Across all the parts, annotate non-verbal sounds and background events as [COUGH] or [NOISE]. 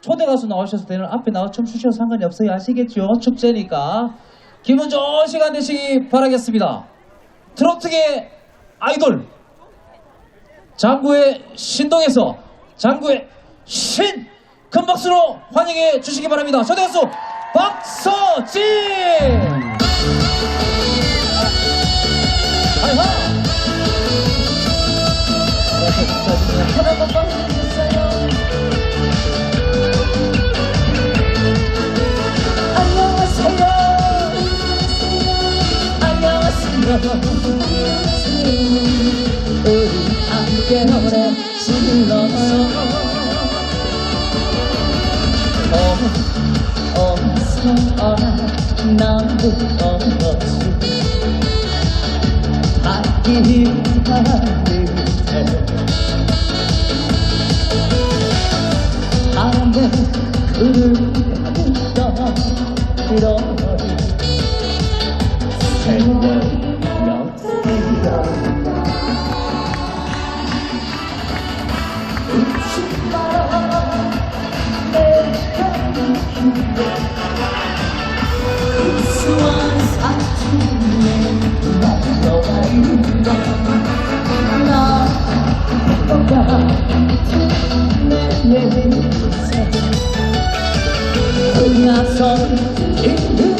초대 가수 나오셔도 되는 앞에 나와 춤 추셔도 상관이 없어요. 아시겠죠? 축제니까. 기분 좋은 시간 되시기 바라겠습니다. 트로트계 아이돌 장구의 신동에서 장구의 신! 큰 박수로 환영해 주시기 바랍니다. 초대 가수 박서진! 아이하! 우리 함께 노래. 어, 어서 나도 어서 바뀐 하늘에 바람 은하선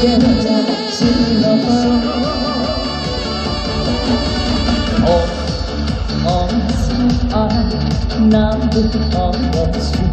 우리 함께 노래 불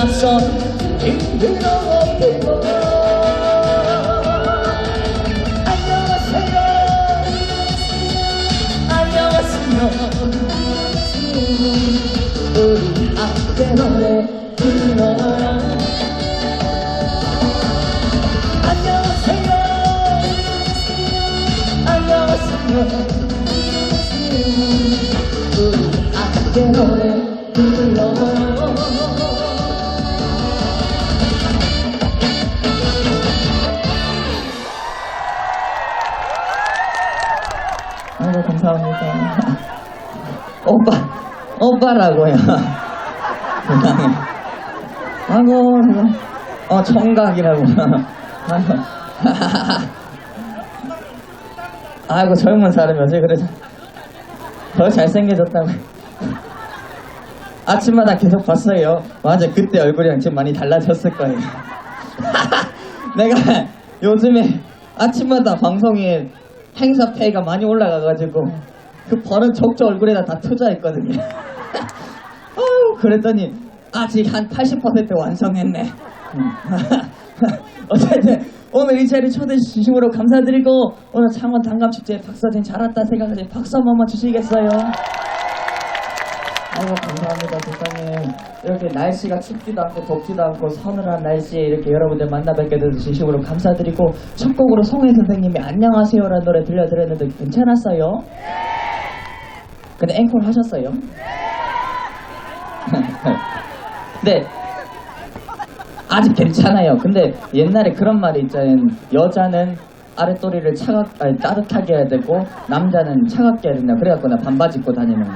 은하선 힘들어버 감사합니다. 오빠 오빠라고요. 세상에 아이고 어 청각이라고. 아이고. 아이고 젊은 사람이 어째 그래 더 잘생겨졌다고. 아침마다 계속 봤어요. 맞아 그때 얼굴이랑 지금 많이 달라졌을 거예요. [LAUGHS] 내가 요즘에 아침마다 방송에 행사 페이가 많이 올라가가지고 그 버는 적자 얼굴에다 다 투자했거든요. [LAUGHS] 어우, 그랬더니 아직 한 80% 완성했네. 음. [LAUGHS] 어쨌든 오늘 이 자리 초대해 주심으로 감사드리고 오늘 창원 단감축제 박서진 잘 왔다 생각하지 박수 한 번만 주시겠어요? 아이고 감사합니다. 세상에 이렇게 날씨가 춥지도 않고 덥지도 않고 서늘한 날씨에 이렇게 여러분들 만나 뵙게 돼서 진심으로 감사드리고 첫 곡으로 송혜 선생님이 안녕하세요라는 노래 들려드렸는데 괜찮았어요? 근데 앵콜 하셨어요? [LAUGHS] 네. 아직 괜찮아요. 근데 옛날에 그런 말이 있잖아요. 여자는 아랫도리를 차갑, 아니, 따뜻하게 해야 되고 남자는 차갑게 해야 된다. 그래갖고 나 반바지 입고 다니는 거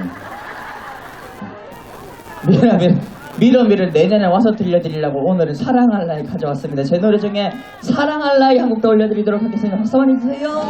미라밀 미러미를 내년에 와서 들려드리려고 오늘은 사랑할라이 가져왔습니다. 제 노래 중에 사랑할라이 한곡더 올려드리도록 하겠습니다. 박수 많이 주세요.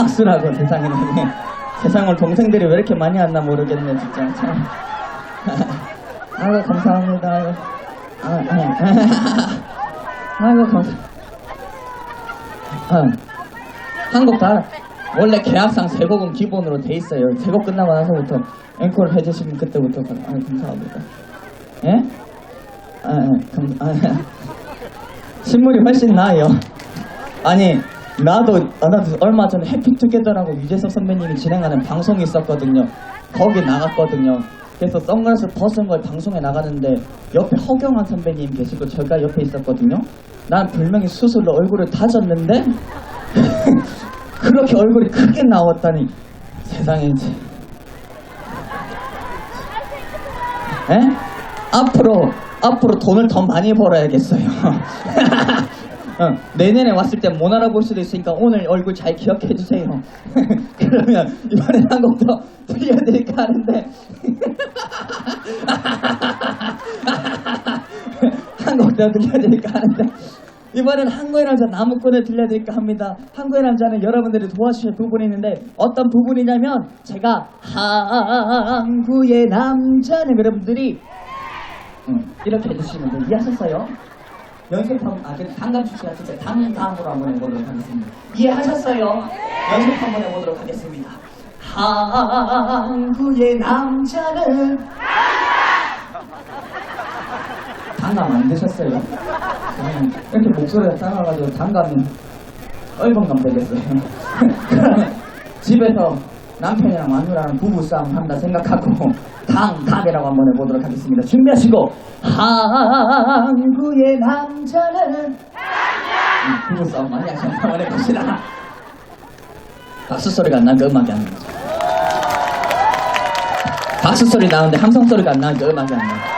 악수라고 세상에. [LAUGHS] 세상을 동생들이 왜 이렇게 많이 왔나 모르겠네 진짜. 참. [LAUGHS] 아이고 감사합니다. 아이고. 아, 아. [LAUGHS] 아이고 감사 아, 한곡 다 원래 계약상 세 곡은 기본으로 돼 있어요. 세 곡 끝나고 나서부터 앵콜 해주시면 그때부터 아 감사합니다. 예? 아, 아, 감, 아, 신물이 훨씬 나아요. 아니 나도 아, 나도 얼마 전에 해피투게더라고 유재석 선배님이 진행하는 방송이 있었거든요. 거기 나갔거든요. 그래서 선글라스 벗은 걸 방송에 나가는데 옆에 허경환 선배님 계시고 제가 옆에 있었거든요. 난 분명히 수술로 얼굴을 다졌는데 [LAUGHS] 그렇게 얼굴이 크게 나왔다니 세상에 이제 에? 앞으로 앞으로 돈을 더 많이 벌어야겠어요. [LAUGHS] 어, 내년에 왔을 때 못 알아볼 수도 있으니까 오늘 얼굴 잘 기억해 주세요. [LAUGHS] 그러면 이번에 한곡더 들려드릴까 하는데 [LAUGHS] 한곡더 들려드릴까 하는데 이번엔 한국의 남자 나무꾼을 들려드릴까 합니다. 한국의 남자는 여러분들이 도와주실 부분이 있는데 어떤 부분이냐면 제가 한국의 남자는 여러분들이 음, 이렇게 해주시면 돼요. 이해하셨어요? 연습하면 아, 그 당감 씨가 진짜 당당으로 한번 해보도록 하겠습니다. 이해하셨어요? 연습 한번 해보도록 하겠습니다. 항구의 남자는 당감 안 되셨어요? 음, 이렇게 목소리가 작아가지고 단감이 얼건감 되겠어요. [LAUGHS] 그러면 집에서 남편이랑 마누라랑 부부싸움 한다 생각하고 [LAUGHS] 당, 닭이라고 한번 해보도록 하겠습니다. 준비하시고 항구의 남자는 음, 부부싸움 많이 하셨나 한번 해봅시다. 박수 소리가 안 나니까 음악이 안 나죠. 박수 소리 나는데 함성 소리가 안 나니까 음악이 안 나요.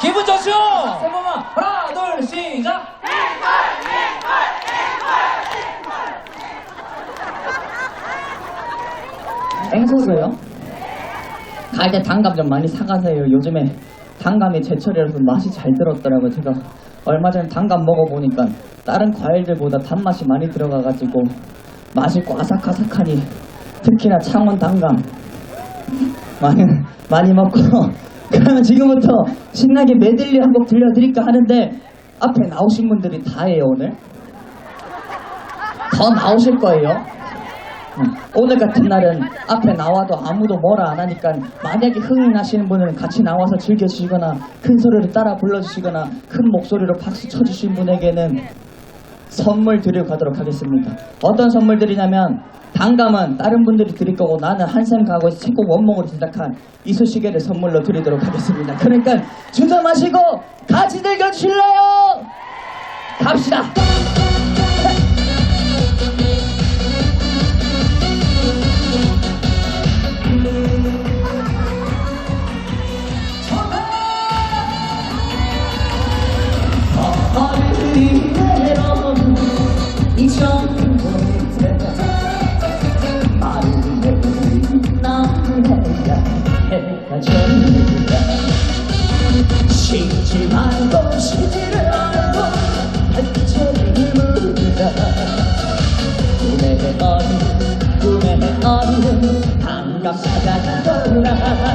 기분 좋죠? 세 번만 하나, 둘, 시작. 앵소서요? 갈때 단감 좀 많이 사가세요. 요즘에 단감이 제철이라서 맛이 잘 들었더라고요. 제가 얼마 전에 단감 먹어보니까 다른 과일들보다 단맛이 많이 들어가가지고 맛이 꽈삭아삭하니 특히나 창원 단감 많이 많이 먹고 그러면 지금부터 신나게 메들리 한 곡 들려드릴까 하는데 앞에 나오신 분들이 다예요 오늘 더 나오실 거예요 응. 오늘 같은 날은 앞에 나와도 아무도 뭐라 안 하니까 만약에 흥이 나시는 분은 같이 나와서 즐겨주시거나 큰 소리로 따라 불러주시거나 큰 목소리로 박수 쳐주신 분에게는 선물 드리고 가도록 하겠습니다. 어떤 선물 드리냐면 단감은 다른 분들이 드릴 거고 나는 한샘 가고에서 최고 원목으로 제작한 이쑤시개를 선물로 드리도록 하겠습니다. 그러니까 주저 마시고 같이 즐겨주실래요? 갑시다! 어린이대 쉬지를 말고 발처를 물다. 꿈의 어린 꿈의 어린 반갑사가 떠나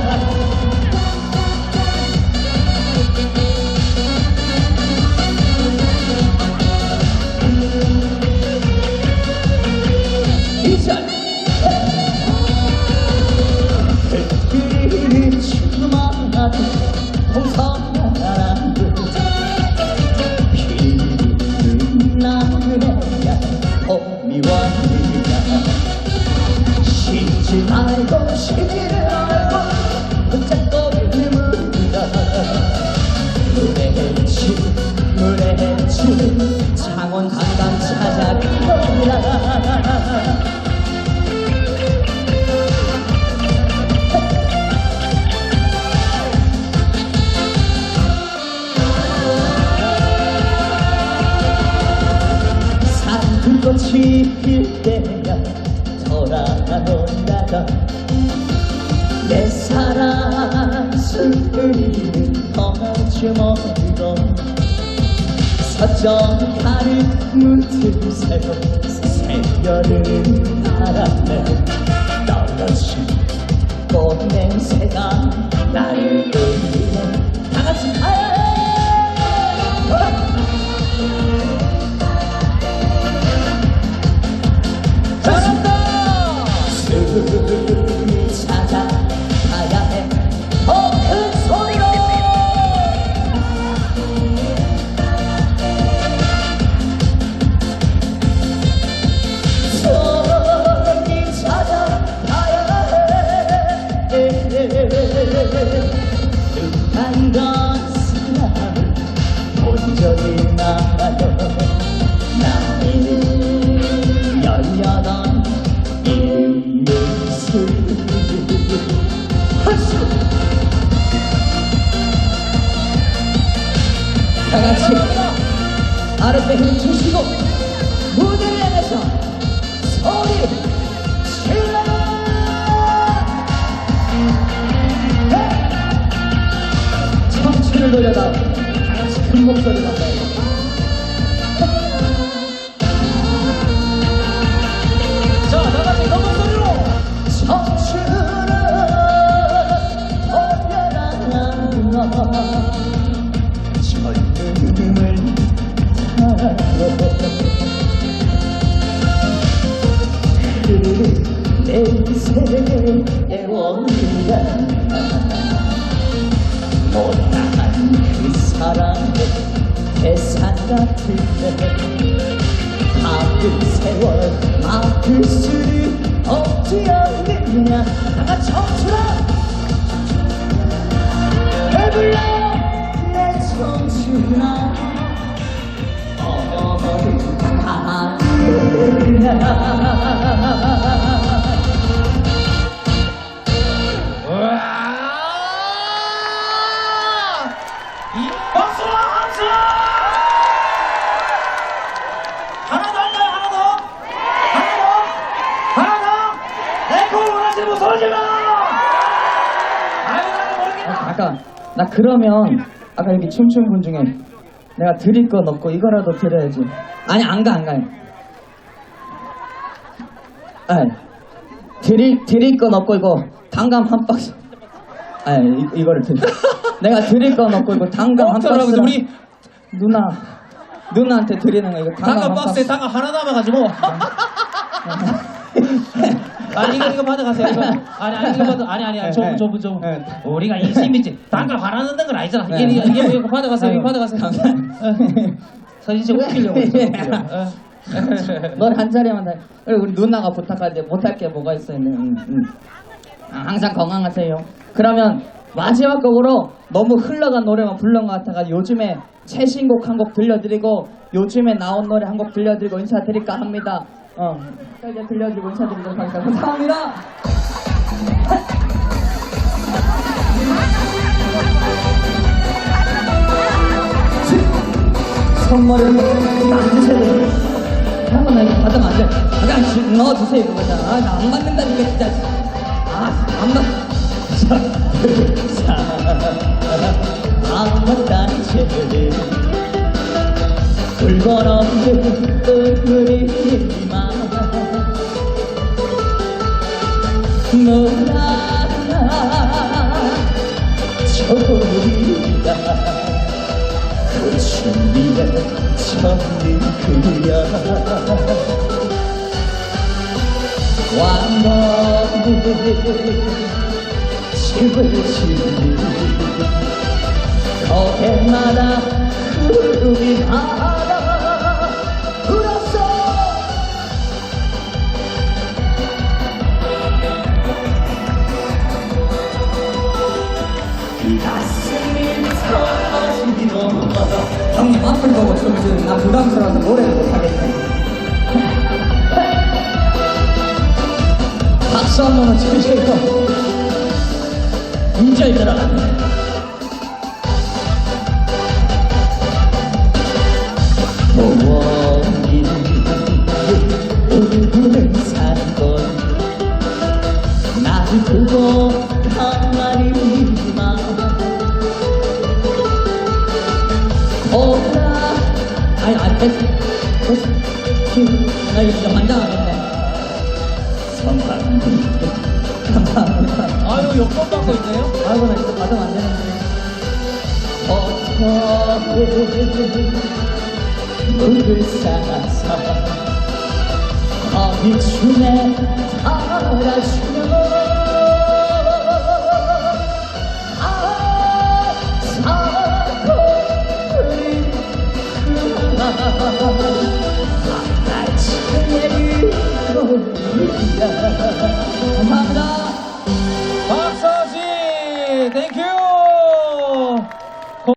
네가 쉬지 말고 쉬지를 말고 창원 강강 찾아가라 산 돌아온다던 내 사랑 슬픔이 떠나지 말고 서정하는 문틈 새로 새겨는 바람에 떨어진 꽃 냄새가 나를 끌리네 다 같이 가요 아랫배 힘 주시고 무대를 향해서 소리 질러 청춘을 돌려다 다 같이 큰 목소리로 한번 자, 다 같이 큰 목소리로 청춘을 돌려라 젊음을 내 세계에 온다 못다한 그 사랑의 대상 같은데 막을 세월 막을 수 없지 않느냐 다가 청춘아 배불러 내 청춘아 아까 나 그러면 아까 여기 춤춘 분 중에 내가 드릴 건 없고 이거라도 드려야지. 아니 안 가 안 가요 아니 드릴 드릴 건 없고 이거 단감 한 박스. 아니 이, 이거를 드려. [LAUGHS] 내가 드릴 건 없고 이거 단감 한 어, 박스 우리 누나 누나한테 드리는 거 이거 당근 한 박스에 박스. 당근 하나 남아가지고 [LAUGHS] [LAUGHS] 아니 이거 이거 받아가세요 이거 아니 아니 이거 받아 아니 아니 아니 저분 저분 저분 네. 우리가 인심 있지 단가 바라는 건 아니잖아 네. 이게 이게 이거 받아가세요 이거 받아가세요 감사합니다. 어. 사진 좀 웃기려고 좀 웃기려고. 어. 넌한 자리만 다. 그리고 우리 누나가 부탁하는데 못할 게 뭐가 있어요? 네, 음, 음. 아, 항상 건강하세요. 그러면 마지막 곡으로 너무 흘러간 노래만 부른 것 같아가 요즘에 최신곡 한 곡 들려드리고 요즘에 나온 노래 한 곡 들려드리고 인사드릴까 합니다. 어, 이제 들려드리고 인사드리도록 하겠습니다. 감사합니다. 선물은 주세요. 한번 안 돼. 그냥 지- 넣어주세요, 그거다. 아, 나안 맞는다니까, 진짜. 아, 안 맞. 안 맞다는 채를 붉은 없는 얼굴이지만 너나 그 준비에 젖는 그야 왕건을 지불지 거듭마다 흐르기 바 춤추는 나 부담스러워서 노래를 못하겠네. 박수 한 번만 쳐주세요. 인절 들어갔네. 보원 아니, 안 됐어. 됐어. 나 이거 진짜 환장하겠네. 성광 감사합니다. 아유 여권 받고 있네요 아이고, 나 이거 받으면 안 되는데. 어떻게 물을 쌓아서 어디 춤에 달아주면 감사합니다. 박서지, 땡큐!